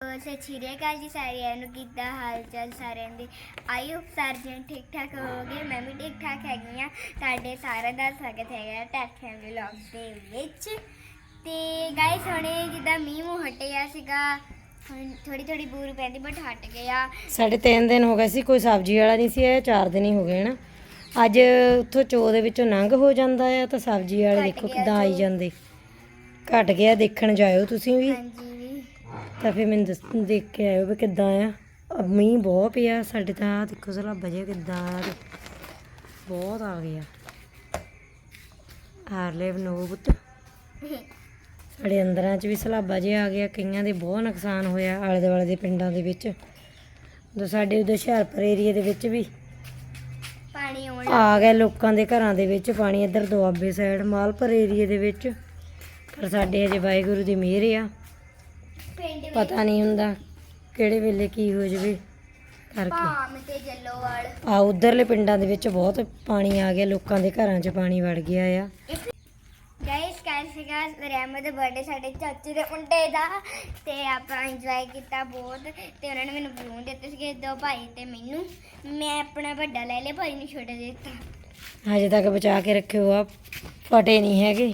ਸਤਿ ਸ਼੍ਰੀ ਅਕਾਲ ਜੀ ਸਾਰਿਆਂ ਨੂੰ ਕਿੱਦਾਂ ਹਾਲ ਚਾਲ ਸਾਰਿਆਂ ਦੇ? ਆਈ ਹੋਪ ਸਾਰੇ ਜਣ ਠੀਕ ਠਾਕ ਹੋਵੋਗੇ ਮੈਂ ਵੀ ਠੀਕ ਠਾਕ ਹੈਗੀ ਆ ਤੁਹਾਡੇ ਸਾਰਿਆਂ ਦਾ ਸਵਾਗਤ ਹੈਗਾ ਟੈਕ ਫੈਮਿਲੀ ਵਲੌਗ ਦੇ ਵਿੱਚ। ਤੇ ਗਾਇਸ ਹੁਣੇ ਜਿੱਦਾਂ ਮੀਂਹ ਮੂੰਹ ਹਟਿਆ ਸੀਗਾ ਹੁਣ ਥੋੜੀ ਥੋੜੀ ਬੂਰ ਪੈਂਦੀ ਬਟ ਹਟ ਗਿਆ। ਸਾਡੇ ਤਿੰਨ ਦਿਨ ਹੋ ਗਏ ਸੀ ਕੋਈ ਸਬਜ਼ੀ ਵਾਲਾ ਨਹੀਂ ਸੀ ਆਇਆ ਚਾਰ ਦਿਨ ਹੀ ਹੋ ਗਏ ਨਾ। ਅੱਜ ਉੱਥੋਂ ਚੋ ਦੇ ਵਿੱਚੋਂ ਨੰਗ ਹੋ ਜਾਂਦਾ ਆ ਤਾਂ ਸਬਜ਼ੀ ਵਾਲੇ ਦੇਖੋ ਕਿੱਦਾਂ ਆਈ। ਜਾਂਦੇ। ਘਟ ਗਿਆ ਦੇਖਣ ਜਾਇਓ ਤੁਸੀਂ ਵੀ। ਹਾਂਜੀ। ਵੀ ਤਾਂ ਫਿਰ ਮੈਨੂੰ ਦੱਸ ਦੇਖ ਕੇ ਆਇਓ ਵੀ ਕਿੱਦਾਂ ਆ। ਅਹ ਮੀਂਹ ਬਹੁਤ ਪਿਆ ਸਾਡੇ ਤਾਂ ਆਹ ਦੇਖੋ ਸਲਾ ਵਜੇ ਕਿੱਦਾਂ ਆ ਤੇ ਬਹੁਤ ਆ ਗਿਆ। ਹਾਰਲੇ ਬਨੋ ਪੁੱਤ। ਸਾਡੇ ਅੰਦਰਾਂ 'ਚ ਵੀ ਸਲਾਬਾ ਜਿਹਾ ਆ ਗਿਆ ਕਈਆਂ ਦੇ ਬਹੁਤ ਨੁਕਸਾਨ ਹੋਇਆ ਆਲੇ ਦੁਆਲੇ ਦੇ ਪਿੰਡਾਂ ਦੇ ਵਿੱਚ। ਉਦੋਂ ਸਾਡੇ ਉਧਰ ਹੁਸ਼ਿਆਰਪੁਰ ਏਰੀਏ ਦੇ ਵਿੱਚ ਵੀ ਪਾਣੀ ਆਉਣ ਆ ਗਿਆ ਲੋਕਾਂ ਦੇ ਘਰਾਂ ਦੇ ਵਿੱਚ ਪਾਣੀ ਇੱਧਰ ਦੁਆਬੇ ਸਾਈਡ ਮਾਲਪੁਰ ਏਰੀਏ ਦੇ ਵਿੱਚ। ਪਰ ਸਾਡੇ ਅਜੇ ਵਾਹਿਗੁਰੂ ਦੀ ਮਿਹਰ ਆ। ਪਤਾ ਨਹੀਂ ਹੁੰਦਾ ਕਿਹੜੇ ਵੇਲੇ ਕੀ ਹੋ ਜਵੇ ਕਰਕੇ। ਭਾਮ ਤੇ ਜੱਲੋਵਾਲ ਆ ਉਧਰਲੇ ਪਿੰਡਾਂ ਦੇ ਵਿੱਚ ਬਹੁਤ ਪਾਣੀ ਆ ਗਿਆ ਲੋਕਾਂ ਦੇ ਘਰਾਂ 'ਚ ਪਾਣੀ ਵੜ ਗਿਆ ਆ। ਗਾਇਸ ਕੱਲ ਸੀਗਾ ਰਹਿਮਤ ਦਾ ਬਰਥਡੇ ਸਾਡੇ ਚਾਚੇ ਦੇ ਮੁੰਡੇ ਦਾ ਤੇ ਆਪਾਂ ਇੰਜੋਏ ਕੀਤਾ ਬਹੁਤ ਤੇ ਉਹਨਾਂ ਨੇ ਮੈਨੂੰ ਬਲੂਨ ਦਿੱਤੇ ਸੀਗੇ ਦੋ ਭਾਈ ਤੇ ਮੈਨੂੰ। ਮੈਂ ਆਪਣਾ ਵੱਡਾ ਲੈ ਲਿਆ ਭਾਈ ਨੂੰ ਛੋਟਾ ਦੇ ਦਿੱਤਾ। ਹਜੇ ਤੱਕ ਬਚਾ ਕੇ ਰੱਖਿਓ ਆ ਫਟੇ ਨਹੀਂ ਹੈਗੇ।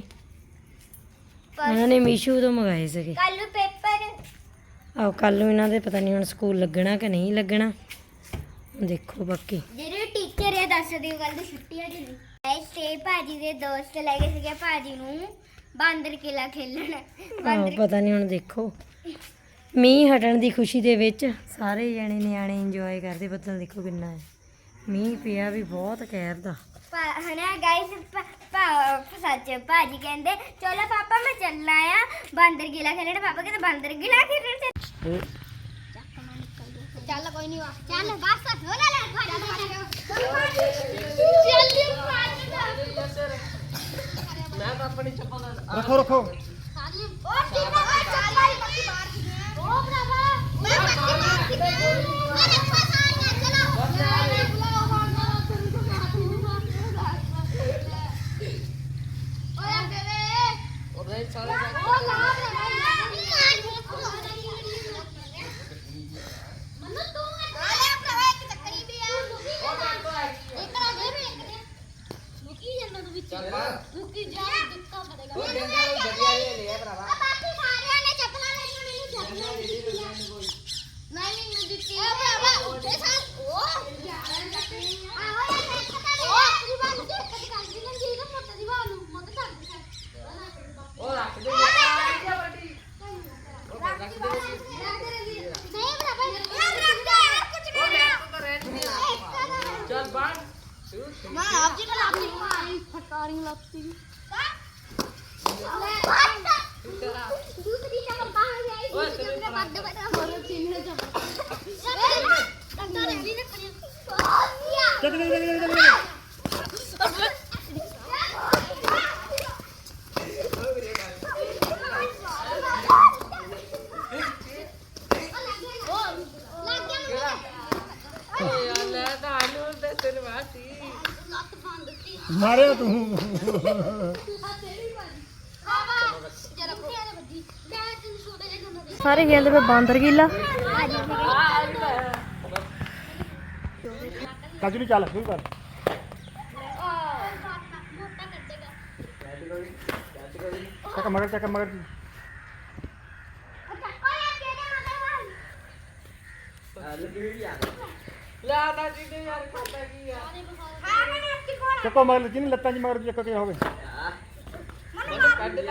ਉਹਨਾਂ ਨੇ ਮੀਸ਼ੂ ਤੋਂ ਮੰਗਾਏ ਸੀਗੇ। ਕੱਲ ਨੂੰ ਪੇਪਰ। ਆਹ ਕੱਲ ਨੂੰ ਇਹਨਾਂ ਦੇ ਪਤਾ ਨਹੀਂ ਹੁਣ ਸਕੂਲ ਲੱਗਣਾ ਕਿ ਨਹੀਂ ਲੱਗਣਾ। ਦੇਖੋ ਬਾਕੀ। ਜਿਹੜੇ ਟੀਚਰ ਇਹ ਦੱਸ ਦਿਓ ਕੱਲ ਦੀ ਛੁੱਟੀ ਆ ਜੀ ਗਾਇਸ ਤੇ ਭਾਜੀ ਦੇ ਦੋਸਤ ਲੈ ਗਏ ਸੀਗੇ ਭਾਜੀ ਨੂੰ ਬਾਂਦਰ ਕਿਲਾ ਖੇਲਣ। ਆਹੋ ਬਾਂਦਰ ਪਤਾ ਨਹੀਂ ਹੁਣ ਦੇਖੋ। ਮੀਂਹ ਹਟਣ ਦੀ ਖੁਸ਼ੀ ਦੇ ਵਿੱਚ ਸਾਰੇ ਜਣੇ ਨਿਆਣੇ ਇੰਜੋਏ ਕਰਦੇ ਬੱਦਲ ਦੇਖੋ ਕਿੰਨਾ ਹੈ। ਮੀਂਹ ਪਿਆ ਵੀ ਬਹੁਤ ਕਹਿਰ ਦਾ। ਹਨਾ ਗਾਇਸ ਸੱਚ ਭਾਜੀ ਕਹਿੰਦੇ ਚਲੋ ਪਾਪਾ ਮੈਂ ਚੱਲਣਾ ਆ ਬਾਂਦਰ ਕਿਲਾ ਖੇਲਣ ਪਾਪਾ ਕਹਿੰਦੇ ਬਾਂਦਰ ਕਿਲਾ ਖੇਲਣ ਤੇ ਚੱਲ ਕੋਈ ਨਹੀਂ ਵਾ ਚੱਲ ਬਸ ਹੋ ਲੈ ਲੈ। ਰੱਖੋ ਰੱਖੋ। ਹੈ ਚੱਲ ਪੱਕੀ ਮਾਰ ਦੀ ਉਹ ਭਰਾਵਾ ਮੈਂ ਪੱਕੀ ਮਾਰ ਦੀ ਮੈਂ ਰੱਖਾ ਸਾਈਆਂ ਚਲੋ ਬੁਲਾਓ ਮਾਰਨਾ ਤੇਰੀ ਤੋਂ ਮਾਰ ਓਏ ਅੱਗੇ ਵੇ ਉਹਦੇ ਸਾਲੇ ਉਹ ਲਾ ਦੇ ਮਨ ਤੂੰ ਆ ਭਰਾਵਾ ਇੱਕ ਚੱਕਰੀ ਵੀ ਆ ਇੱਕ ਨਾ ਦੇ ਵੀ ਇੱਕ ਦੇ ਮੁਕੀ ਜਾਂਦਾ ਤੂੰ ਵਿੱਚ ਮੁਕੀ ਜਾ ਦਿੱਤਾ ਪੜੇਗਾ ਉਹ ਜੰਗਲ ਵਧੀਆ ਲੈ ਲਿਆ ਭਰਾਵਾ ਬਾਕੀ ਸਾਰਿਆਂ ਨੇ ਚੱਪਲਾਂ ਲਈਆਂ ਮੈਨੂੰ ਚੱਪਲਾਂ ਨਹੀਂ ਦਿੱਤੀਆਂ ਮੈਂ ਨਹੀਂ ਦਿੱਤੀ ਉਹ ਭਰਾਵਾ ਉੱਥੇ ਸਾਰ ਉਹ ਆਹੋ ਯਾਰ ਇੱਕ ਤਾਂ ਨਹੀਂ ਉਹ ਦੀਵਾਰ ਨੂੰ ਚੱਕ ਕੇ ਕਰ ਦਿੰਦੇ ਜੀ ਦਾ ਮੋਟਾ ਦੀਵਾਰ ਨੂੰ ਮੋਟਾ ਚੱਕ ਦੇ ਉਹ ਰੱਖ ਦੇ ਰੱਖ ਦੇ ਨਹੀਂ ਭਰਾਵਾ ਯਾਰ ਰੱਖ ਦੇ ਯਾਰ ਕੁਝ ਨਹੀਂ ਚੱਲ ਬਾਹਰ ਮੈਂ ਆਪ ਜੀ ਨਾਲ ਆਪਣੀ ਮਾਰੀ ਫਟਾਰੀ ਲਾਤੀ ਦੂਸਰੀ ਜਗ੍ਹਾ ਬਾਹਰ ਗਈ ਓਏ ਤੇਰੇ ਬੱਦ ਬੱਦ ਮਰੋ ਚੀਨ ਜਮ ਕੰਟਾ ਰੈਲੀ ਨੇ ਕਰੀ ਚੱਕ ਚੱਕ ਚੱਕ ਚੱਕ ਚੱਕ ਮਾਰਿਆ ਤੂੰ ਸਾਰੇ ਖੇਲਦੇ ਪਏ ਬਾਂਦਰ ਕੀਲਾ ਕਾਜੂ ਨਹੀਂ ਚੱਲ ਸ਼ੁਰੂ ਕਰ। ਚੱਕ ਮਗਰ ਚੱਕ ਮਗਰ। ਚੱਕੋ ਮਗਰ ਜਿਹਨੇ ਲੱਤਾਂ 'ਚ ਮਗਰ ਚੱਕ ਕੇ ਹੋਵੇ। ਲੱਗਾ ਨਹੀਂ ਲੱਗਾ ਚੱਲ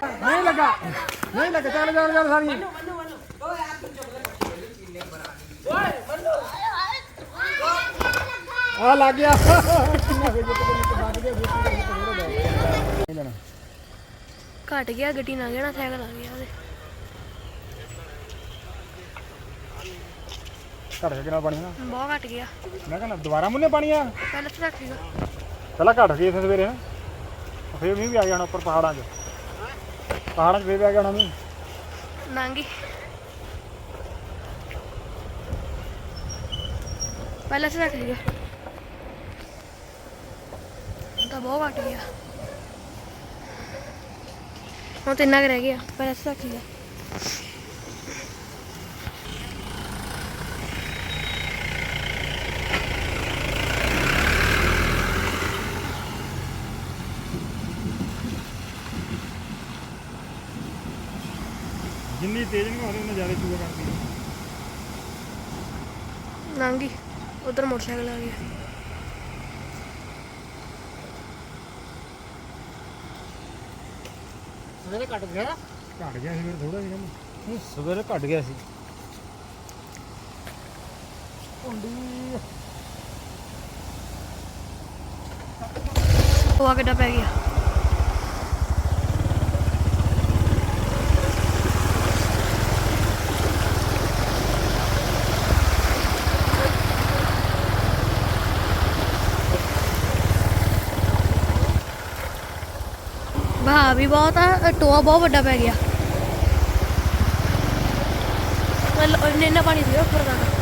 ਚੱਲ ਚੱਲ ਸਾਰੀ ਆ ਲੱਗ। ਗਿਆ ਕਿੰਨਾ ਹੋ ਗਿਆ ਤੇ ਲੱਗ ਗਿਆ। ਨਹੀਂ ਲੈਣਾ ਘਟ ਗਿਆ ਗੱਡੀ ਨਾ ਗਿਆ ਨਾ ਸਾਈਕਲ ਆ ਗਿਆ ਉਹਦੇ। ਘੜ ਕੇ ਕਿੰਨਾ ਪਾਣੀ ਨਾ? ਬਹੁਤ ਘਟ ਗਿਆ। ਮੈਂ ਕਹਿੰਦਾ ਦੁਬਾਰਾ ਮੁੰਨੇ ਪਾਣੀ ਆ ਪਹਿਲਾਂ ਤਾਂ ਘੱਟ ਸੀਗਾ। ਪਹਿਲਾਂ ਘਟ ਗਈ ਇੱਥੇ ਸਵੇਰੇ। ਫੇਰ ਮੀਂਹ ਵੀ ਆ ਗਿਆ ਹੁਣ ਉੱਪਰ ਪਹਾੜਾਂ 'ਚ। ਪਹਾੜਾਂ 'ਚ ਫੇਰ ਬਹਿ ਗਿਆ ਨਾਂਗੀ ਪਹਿਲਾਂ ਸੇ ਰੱਖ ਲਿਆ ਤਾਂ ਬਹੁਤ ਘਟ ਗਿਆ। ਹੁਣ ਤਿੰਨਾ ਕੁ ਰਹਿ ਗਿਆ ਪਹਿਲਾਂ ਸੇ ਰੱਖ ਲਿਆ ਤੇਜ਼ ਨਹੀਂ ਮਾਰੇ ਉਹਨਾਂ ਜ਼ਿਆਦਾ ਚੂਹਾ ਕਰਦੀ ਹੈ। ਲੰਘ ਗਈ। ਉਧਰ ਮੋਟਰਸਾਈਕਲ ਆ ਗਿਆ ਸਵੇਰੇ ਘਟ ਗਿਆ ਘਟ ਗਿਆ ਸੀ ਫਿਰ ਥੋੜਾ ਜਿਹਾ। ਨਹੀਂ ਸਵੇਰੇ ਘਟ ਗਿਆ ਸੀ। ਹਵਾ ਕਿੱਡਾ ਪੈ ਗਿਆ। ਵਹਾ ਵੀ ਬਹੁਤ ਆ ਟੋਆ ਬਹੁਤ ਵੱਡਾ ਪੈ ਗਿਆ। ਮਤਲਬ ਇੰਨਾ ਇੰਨਾ ਪਾਣੀ ਸੀ ਉੱਪਰ ਤੱਕ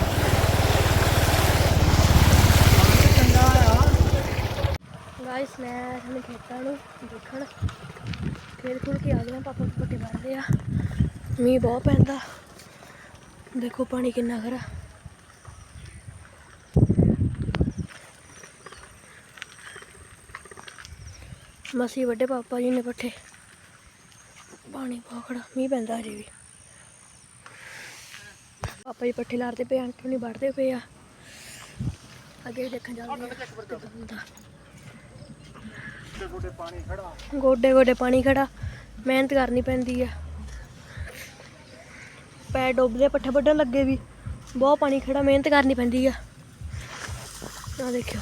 ਗਾਇਸ ਮੈਂ ਤੁਹਾਨੂੰ ਖੇਤਾਂ ਨੂੰ ਦੇਖਣ ਖੇਡ ਖੁਲ ਕੇ ਆ ਗਿਆ ਪਾਪਾ ਪੱਟੇ ਮਾਰਦੇ ਆ। ਮੀਂਹ ਬਹੁਤ ਪੈਂਦਾ। ਦੇਖੋ ਪਾਣੀ ਕਿੰਨਾ ਖਰਾ ਮਸੀ ਵੱਡੇ ਪਾਪਾ ਜੀ ਨੇ ਪੱਠੇ। ਪਾਣੀ ਬਹੁਤ ਮੀਂਹ ਪੈਂਦਾ ਅਜੇ ਵੀ। ਪਾਪਾ ਜੀ ਪੱਠੇ ਲਾਰਦੇ ਪਏ, ਆਂਟੀ ਨਹੀਂ ਵੜਦੇ ਪਏ ਆ। ਅੱਗੇ ਦੇਖਣ ਚੱਲਦੇ ਆ ਪਾਣੀ ਖੜਾ ਗੋਡੇ ਗੋਡੇ ਪਾਣੀ ਖੜਾ, ਮਿਹਨਤ ਕਰਨੀ ਪੈਂਦੀ ਆ। ਪੈਰ ਡੁੱਬਦੇ, ਪੱਠੇ ਵੱਢਣ ਲੱਗੇ ਵੀ। ਬਹੁਤ ਪਾਣੀ ਖੜਾ, ਮਿਹਨਤ ਕਰਨੀ ਪੈਂਦੀ ਆ। ਆ ਦੇਖਿਓ।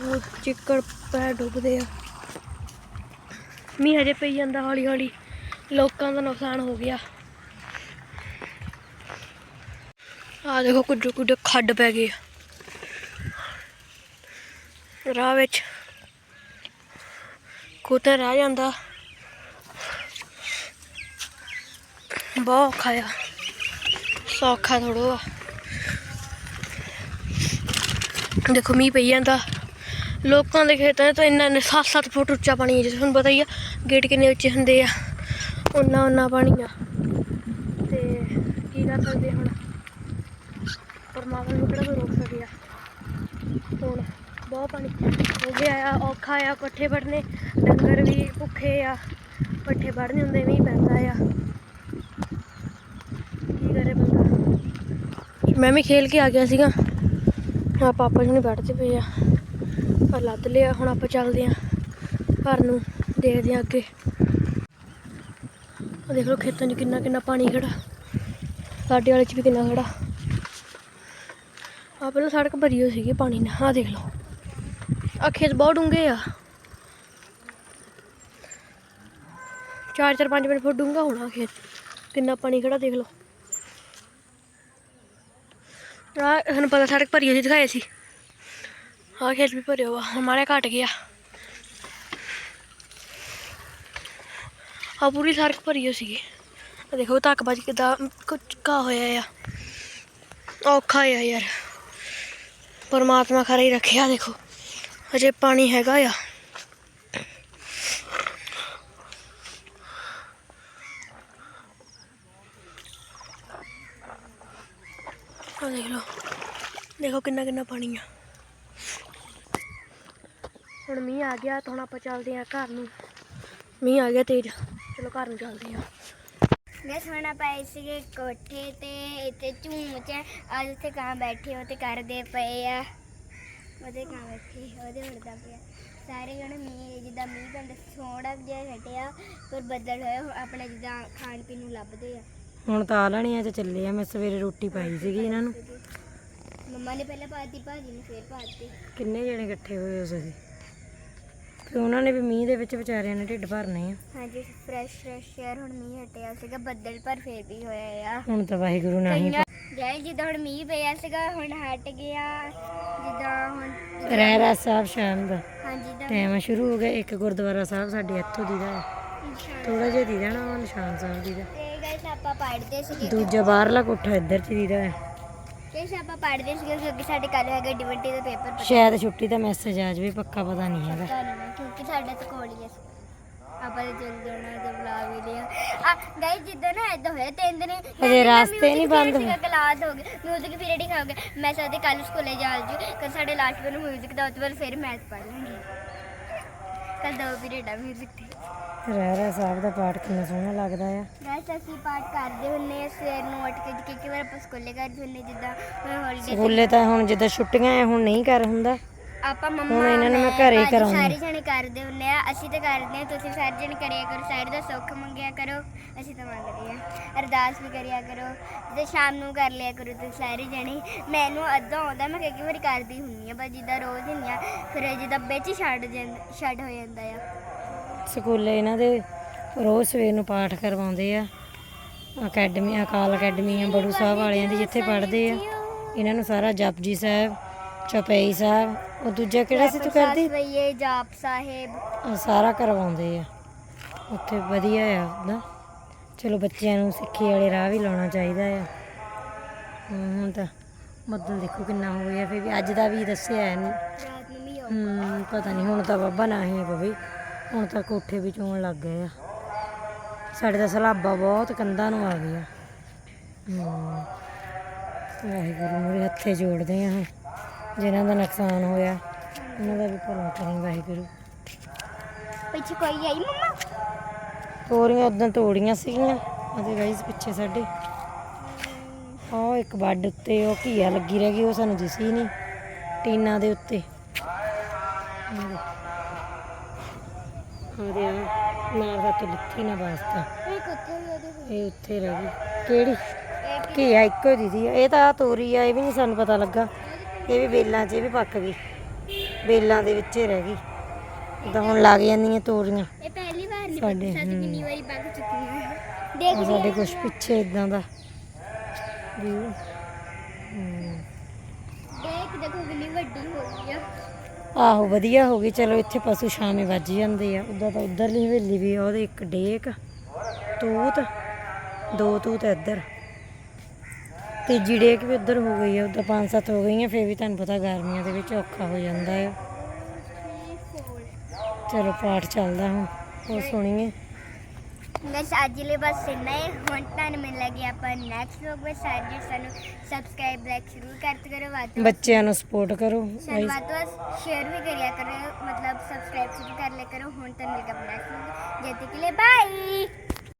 ਉਹ ਚਿੱਕੜ ਪੈ ਡੁੱਬਦੇ ਆ। ਮੀਂਹ ਹਜੇ ਪਈ ਜਾਂਦਾ ਹੌਲੀ ਹੌਲੀ ਲੋਕਾਂ ਦਾ ਨੁਕਸਾਨ ਹੋ ਗਿਆ। ਆ ਦੇਖੋ ਕੁੱਡ ਕੁੱਡ ਖੱਡ ਪੈ ਗਏ ਆ। ਰਾਹ ਵਿੱਚ ਕੁੱਤੇ ਰਹਿ ਜਾਂਦਾ। ਬਹੁਤ ਔਖਾ ਆ। ਸੌਖਾ ਥੋੜਾ ਦੇਖੋ ਮੀਂਹ ਪਈ ਜਾਂਦਾ। ਲੋਕਾਂ ਦੇ ਖੇਤਾਂ 'ਚ ਤਾਂ ਇੰਨਾ ਇੰਨਾ 7-7 ਫੁੱਟ ਉੱਚਾ ਪਾਣੀ ਹੈ ਜਿਸ ਤੁਹਾਨੂੰ ਪਤਾ ਹੀ ਆ, ਗੇਟ ਕਿੰਨੇ ਉੱਚੇ ਹੁੰਦੇ ਆ ਉਨਾ ਉਨਾ ਪਾਣੀ ਆ। ਤੇ ਕੀ ਕਰ ਸਕਦੇ ਹੁਣ? ਪਰਮਾਤਮਾ ਨੂੰ ਕਿਹੜਾ ਕੋਈ ਰੋਕ ਸਕਿਆ ਹੁਣ ਬਹੁਤ ਪਾਣੀ ਹੋ ਗਿਆ ਆ, ਔਖਾ ਆ, ਪੱਠੇ ਵੜਨੇ, ਡੰਗਰ ਵੀ ਭੁੱਖੇ ਆ, ਪੱਠੇ ਵੜਨੇ ਹੁੰਦੇ, ਮੀਂਹ ਪੈਂਦਾ ਆ। ਕੀ ਕਰੇ ਬੰਦਾ? ਮੈਂ ਵੀ ਖੇਲ ਕੇ ਆ ਗਿਆ ਸੀਗਾ ਆ ਪਾਪਾ ਜੀ ਨੇ ਬੈਠਦੇ ਪਏ ਆ। ਪਰ ਲੱਦ ਲਿਆ, ਹੁਣ ਆਪਾਂ ਚੱਲਦੇ ਆ ਘਰ ਨੂੰ, ਦੇਖਦੇ ਆ ਅੱਗੇ। ਆ ਦੇਖ ਲਓ ਖੇਤਾਂ 'ਚ ਕਿੰਨਾ ਕਿੰਨਾ ਪਾਣੀ ਖੜਾ, ਸਾਡੇ ਵਾਲੇ 'ਚ ਵੀ ਕਿੰਨਾ ਖੜਾ। ਆ ਪਹਿਲਾਂ ਸੜਕ ਭਰੀ ਹੋਈ ਸੀਗੀ ਪਾਣੀ ਨਾਲ ਆ ਦੇਖ ਲਓ। ਆ ਖੇਤ ਬਹੁਤ ਡੂੰਘੇ ਆ। ਚਾਰ ਚਾਰ, ਪੰਜ ਮਿੰਟ ਫੁੱਟ ਡੂੰਘਾ ਹੋਣਾ ਖੇਤ। ਕਿੰਨਾ ਪਾਣੀ ਖੜਾ, ਦੇਖ ਲਓ। ਆ ਤੁਹਾਨੂੰ ਪਤਾ ਸੜਕ ਭਰੀ ਹੋਈ ਸੀ ਦਿਖਾਏ ਸੀ। ਆ ਖੇਤ ਵੀ ਭਰਿਆ ਵਾ ਹਮਾਰੇ ਘਟ ਗਿਆ। ਆ ਪੂਰੀ ਸੜਕ ਭਰੀ ਹੋਈ ਸੀਗੀ। ਆ ਦੇਖੋ ਤੱਕ ਵੱਜ ਕਿਦਾਂ ਕੁਚਕਾ ਹੋਇਆ ਆ। ਔਖਾ ਆ ਯਾਰ। ਪਰਮਾਤਮਾ ਖਰਾ ਹੀ ਰੱਖਿਆ, ਦੇਖੋ। ਅਜੇ ਪਾਣੀ ਹੈਗਾ ਆ। ਆ ਦੇਖ ਲਓ। ਦੇਖੋ ਕਿੰਨਾ ਕਿੰਨਾ ਪਾਣੀ ਆ। ਹੁਣ ਮੀਂਹ ਆ ਗਿਆ ਤਾਂ ਹੁਣ ਆਪਾਂ ਚੱਲਦੇ ਆ ਘਰ ਨੂੰ। ਮੀਂਹ ਆ ਗਿਆ ਤੇਜ਼। ਚਲੋ ਘਰ ਨੂੰ ਚੱਲਦੇ ਆ ਮੈਂ ਸੁਣਾ ਪਏ ਸੀਗੇ ਕੋਠੇ ਤੇ ਇੱਥੇ ਝੂਮ ਚ ਅੱਜ ਉੱਥੇ ਕਾਂ ਬੈਠੇ ਉਹ ਤੇ ਕਰਦੇ ਪਏ ਆ। ਉਹਦੇ ਕਾਂ ਬੈਠੇ ਉਹਦੇ ਉੜਦਾ ਪਿਆ। ਸਾਰੇ ਜਣੇ ਮੀਂਹ ਜਿੱਦਾਂ ਮੀਂਹ ਪੈਂਦਾ ਥੋੜਾ ਜਿਹਾ ਹਟਿਆ ਪਰ ਬੱਦਲ ਹੋਇਆ ਹੁਣ ਆਪਣੇ ਜਿੱਦਾਂ ਖਾਣ ਪੀਣ ਨੂੰ ਲੱਭਦੇ ਆ। ਹੁਣ ਤਾਂ ਆਲਣੀਆਂ 'ਚ ਚੱਲੇ ਆ। ਮੈਂ ਸਵੇਰੇ ਰੋਟੀ ਪਾਈ ਸੀਗੀ ਇਹਨਾਂ ਨੂੰ। ਮੰਮਾ ਨੇ ਪਹਿਲਾਂ ਪਾਤੀ ਭਾਜੀ ਨੇ ਫੇਰ ਪਾਤੀ ਕਿੰਨੇ ਜਣੇ ਇਕੱਠੇ ਹੋਏ ਹੋ ਤੁਸੀਂ? ਤੇ ਉਹਨਾਂ ਨੇ ਵੀ ਮੀਂਹ ਦੇ ਵਿੱਚ ਵਿਚਾਰਿਆਂ ਨੇ ਢਿੱਡ ਭਰਨੇ ਆ। ਹਾਂਜੀ ਫਰੈਸ਼ ਫਰੈਸ਼ ਏਅਰ ਹੁਣ ਮੀਂਹ ਹਟਿਆ ਸੀਗਾ ਬੱਦਲ ਪਰ ਫੇਰ ਵੀ ਹੋਇਆ ਆ। ਹੁਣ ਤਾਂ ਵਾਹਿਗੁਰੂ ਨਹੀਂ ਜੈ ਜਿੱਦਾਂ ਹੁਣ ਮੀਂਹ ਪਿਆ ਸੀਗਾ ਹੁਣ ਹਟ ਗਿਆ। ਜਿੱਦਾਂ ਹੁਣ ਰਹਿਰਾ ਸਾਹਿਬ ਸ਼ਾਮ ਦਾ। ਹਾਂਜੀ ਜਿੱਦਾਂ ਟਾਈਮ ਸ਼ੁਰੂ ਹੋ ਗਿਆ ਇੱਕ ਗੁਰਦੁਆਰਾ ਸਾਹਿਬ ਸਾਡੇ ਇੱਥੋਂ ਦੀ ਦਾ। ਥੋੜਾ ਜਿਹਾ ਦੀ ਜਾਣਾ ਨਿਸ਼ਾਨ ਸਾਹਿਬ ਦੀ ਦਾ। ਤੇ ਗਾਇਸ ਆਪਾਂ ਪੜ੍ਹਦੇ ਸੀਗੇ। ਦੂਜਾ ਬਾਹਰਲਾ ਕੋਠਾ ਇੱਧਰ ਚ ਦੀ ਦਾ ਹੈ। ਗਾਇਸ ਆਪਾਂ ਪੜ੍ਹਦੇ ਸੀਗੇ ਕਿਉਂਕਿ ਸਾਡੇ ਕੱਲ ਹੈਗਾ ਡਿਵੈਂਟੀ ਦਾ ਪੇਪਰ ਸ਼ਾਇਦ ਛੁੱਟੀ ਦਾ ਮੈਸੇਜ ਆ ਜਾਵੇ ਪੱਕਾ ਪਤਾ ਨਹੀਂ ਹੈਗਾ। ਪਤਾ ਨਹੀਂ ਕਿਉਂਕਿ ਸਾਡੇ ਤਾਂ ਕੋਲ ਹੀ ਹੈ। ਆਪਾਂ ਤੇ ਚੱਲ ਜਾਣਾ ਤੇ ਬੁਲਾ ਵੀ ਲਿਆ। ਆ ਗਾਇਸ ਜਿੱਦਾਂ ਨਾ ਐਦਾਂ ਹੋਇਆ ਤਿੰਨ ਦਿਨ ਹਜੇ ਰਾਸਤੇ ਨਹੀਂ ਬੰਦ ਹੋਏ। ਕਲਾਸ ਹੋ ਗਏ। ਮਿਊਜ਼ਿਕ ਪੀਰੀਅਡ ਹੀ ਖਾਓਗੇ ਮੈਂ ਸਾਡੇ ਕੱਲ ਸਕੂਲੇ ਜਾ ਜੂ ਕੱਲ ਸਾਡੇ ਲਾਸਟ ਪੀਰੀਅਡ ਮਿਊਜ਼ਿਕ ਦਾ ਉਸ ਵਾਰ ਫਿਰ ਮੈਥ ਪੜ੍ਹ ਲਾਂਗੇ ਕੱਲ ਦੋ ਪੀਰੀਅਡ ਆ ਮਿਊਜ਼ਿਕ ਦੇ ਰਹਿਰਾ ਸਾਹਿਬ ਦਾ ਪਾਠ ਕਿੰਨਾ ਸੋਹਣਾ ਲੱਗਦਾ ਆ। ਗਾਇਸ ਅਸੀਂ ਪਾਠ ਕਰਦੇ ਹੁੰਨੇ ਆ ਸਵੇਰ ਨੂੰ ਉੱਠ ਕੇ ਕਿ ਕਿ ਵਾਰ ਆਪਾਂ ਸਕੂਲੇ ਕਰਦੇ ਹੁੰਨੇ ਜਿੱਦਾਂ ਹੌਲੀਡੇ ਸਕੂਲੇ ਤਾਂ ਹੁਣ ਜਿੱਦਾਂ ਛੁੱਟੀਆਂ ਆ ਹੁਣ ਨਹੀਂ ਕਰ ਹੁੰਦਾ। ਆਪਾਂ ਮੰਮਾ ਹੁਣ ਇਹਨਾਂ ਨੂੰ ਮੈਂ ਘਰੇ ਹੀ ਭਾਜੀ। ਸਾਰੇ ਜਣੇ ਕਰਦੇ ਹੁੰਨੇ ਆ ਅਸੀਂ ਤਾਂ ਕਰਦੇ ਆ ਤੁਸੀਂ ਸਾਰੇ ਜਣੇ ਕਰਿਆ ਕਰੋ ਸਾਰੇ ਦਾ ਸੁੱਖ ਮੰਗਿਆ ਕਰੋ ਅਸੀਂ ਤਾਂ ਮੰਗਦੇ ਆ। ਅਰਦਾਸ ਵੀ ਕਰਿਆ ਕਰੋ ਤੇ ਸ਼ਾਮ ਨੂੰ ਕਰ ਲਿਆ ਕਰੋ ਤੁਸੀਂ ਸਾਰੇ ਜਣੇ। ਮੈਨੂੰ ਅੱਧਾ ਆਉਂਦਾ ਮੈਂ ਕਈ ਵਾਰੀ ਕਰਦੀ ਹੁੰਨੀ ਆ ਪਰ ਜਿੱਦਾਂ ਰੋਜ਼ ਹੁੰਨੀ ਆ ਫਿਰ ਜਿੱਦਾਂ ਵਿੱਚ ਛੱਡ ਜਾਂਦਾ ਛੱਡ ਹੋ ਜਾਂਦਾ ਆ। ਸਕੂਲੇ ਇਹਨਾਂ ਦੇ ਰੋਜ਼ ਸਵੇਰ ਨੂੰ ਪਾਠ ਕਰਵਾਉਂਦੇ ਆ। ਅਕੈਡਮੀ ਅਕਾਲ ਅਕੈਡਮੀ ਆ ਬੜੂ ਸਾਹਿਬ ਵਾਲਿਆਂ ਦੀ ਜਿੱਥੇ ਪੜ੍ਹਦੇ ਆ। ਇਹਨਾਂ ਨੂੰ ਸਾਰਾ ਜਪਜੀ ਸਾਹਿਬ ਚੌਪਈ ਸਾਹਿਬ ਉਹ ਦੂਜਾ ਕਿਹੜਾ ਸੀ ਤੂੰ ਕਰਦੀ? ਵਈਏ ਜਾਪ ਸਾਹਿਬ। ਸਾਰਾ ਕਰਵਾਉਂਦੇ ਆ। ਉੱਥੇ ਵਧੀਆ ਆ ਉਹਦਾ ਚਲੋ ਬੱਚਿਆਂ ਨੂੰ ਸਿੱਖੀ ਵਾਲੇ ਰਾਹ ਵੀ ਲਾਉਣਾ ਚਾਹੀਦਾ ਆ। ਹੁਣ ਤਾਂ ਬੱਦਲ ਦੇਖੋ ਕਿੰਨਾ ਹੋ ਗਿਆ। ਫਿਰ ਵੀ ਅੱਜ ਦਾ ਵੀ ਦੱਸਿਆ ਹੈ ਨਹੀਂ ਨੂੰ ਪਤਾ ਨਹੀਂ ਹੁਣ ਤਾਂ ਬਾਬਾ ਨਾ ਹੀ ਪਵੇ ਹੁਣ ਤਾਂ ਕੋਠੇ ਵੀ ਚੋਣ ਲੱਗ ਗਏ ਆ। ਸਾਡੇ ਤਾਂ ਸਲਾਬਾ ਬਹੁਤ ਕੰਧਾਂ ਨੂੰ ਆ ਗਿਆ ਵਾਹਿਗੁਰੂ ਮੇਰੇ ਹੱਥੇ ਜੋੜਦੇ ਆ ਜਿਨ੍ਹਾਂ ਦਾ ਨੁਕਸਾਨ ਹੋਇਆ ਉਹਨਾਂ ਦਾ ਵੀ ਭਲਾ ਕਰੀ ਵਾਹਿਗੁਰੂ। ਪਿੱਛੇ ਕੋਈ ਆਈ ਮੰਮਾ? ਤੋਰੀਆਂ ਉਦੋਂ ਤੋੜੀਆਂ ਸੀਗੀਆਂ ਉਹਦੇ ਗਾਈਸ ਪਿੱਛੇ ਸਾਡੇ। ਉਹ ਇੱਕ ਵੱਡ ਉੱਤੇ ਉਹ ਘੀਆ ਲੱਗੀ ਰਹਿ ਗਈ ਉਹ ਸਾਨੂੰ ਦਿਸੀ ਨਹੀਂ। ਟੀਨਾ ਦੇ ਉੱਤੇ। ਉਹਦੇ ਨਾਲ ਦਾ ਤੋਂ ਲਿੱਥੀ ਨਾ ਵਾਸਤਾ। ਇਹ ਉੱਥੇ ਰਹਿ ਗਈ। ਕਿਹੜੀ? ਇਹ ਘੀਆ ਇੱਕੋ ਦੀਦੀ ਇਹ ਤਾਂ ਤੋਰੀ ਆ ਇਹ ਵੀ ਨਹੀਂ ਸਾਨੂੰ ਪਤਾ ਲੱਗਾ। ਇਹ ਵੀ ਬੇਲਾਂ 'ਚ ਇਹ ਵੀ ਪੱਕ ਗਈ। ਬੇਲਾਂ ਦੇ ਵਿੱਚ ਹੀ ਰਹਿ ਗਈ। ਤਾਂ ਹੁਣ ਲੱਗ ਜਾਂਦੀਆਂ ਤੋਰੀਆਂ। ਇਹ ਪਹਿਲੀ ਵਾਰ ਨਹੀਂ ਸਾਡੇ, ਕਿੰਨੀ ਵਾਰੀ ਪੱਕ ਚੁੱਕੀ ਹੈ ਦੇਖ ਸਾਡੇ ਕੁਛ ਪਿੱਛੇ ਇਦਾਂ ਦਾ। ਦੇਖ ਦੇਖੋ ਕਿੰਨੀ ਵੱਡੀ ਹੋ ਗਈ ਆ। ਆਹੋ, ਵਧੀਆ ਹੋ ਗਈ। ਚਲੋ, ਇੱਥੇ ਪਸ਼ੂ ਛਾਵੇਂ ਵੱਜ ਜਾਂਦੇ ਆ। ਉਦਾਂ ਤਾਂ ਉਧਰਲੀ ਹਵੇਲੀ ਵੀ ਆ, ਉਹਦੇ ਇੱਕ ਡੇਕ, ਤੂਤ, ਦੋ ਤੂਤ ਇੱਧਰ। ਤੀਜੀ ਡੇਕ ਵੀ ਉੱਧਰ ਹੋ ਗਈ ਆ, ਉਦਾਂ ਪੰਜ ਸੱਤ ਹੋ ਗਈਆਂ, ਫੇਰ ਵੀ ਤੁਹਾਨੂੰ ਪਤਾ ਗਰਮੀਆਂ ਦੇ ਵਿੱਚ ਔਖਾ ਹੋ ਜਾਂਦਾ ਹੈ ਚਲੋ, ਪਾਠ ਚੱਲਦਾ ਹੁਣ। ਉਹ ਸੁਣੀਏ। ਬਸ ਅੱਜ ਲਈ ਬਸ ਇੰਨਾ ਹੀ। ਹੁਣ ਤੁਹਾਨੂੰ ਮਿਲ ਲੱਗੀ ਆਪਾਂ ਨੈਕਸਟ ਵਲੌਗ ਵਿੱਚ। ਸਾਰੇ ਸਾਨੂੰ ਸਬਸਕ੍ਰਾਈਬ ਲਾਈਕ ਜ਼ਰੂਰ ਕਰਤ ਕਰੋ ਵੱਧ ਤੋਂ ਵੱਧ। ਬੱਚਿਆਂ ਨੂੰ ਸਪੋਰਟ ਕਰੋ। ਸਾਨੂੰ ਵੱਧ ਤੋਂ ਵੱਧ ਸ਼ੇਅਰ ਵੀ ਕਰਿਆ ਕਰੋ। ਮਤਲਬ ਸਬਸਕ੍ਰਾਈਬ ਜ਼ਰੂਰ ਕਰ ਲਿਆ ਕਰੋ। ਹੁਣ ਤੁਹਾਨੂੰ ਮਿਲ ਗਿਆ ਨੈਕਸਟ ਵਲੌਗ ਜਦ ਤੱਕ ਲਈ। ਬਾਈ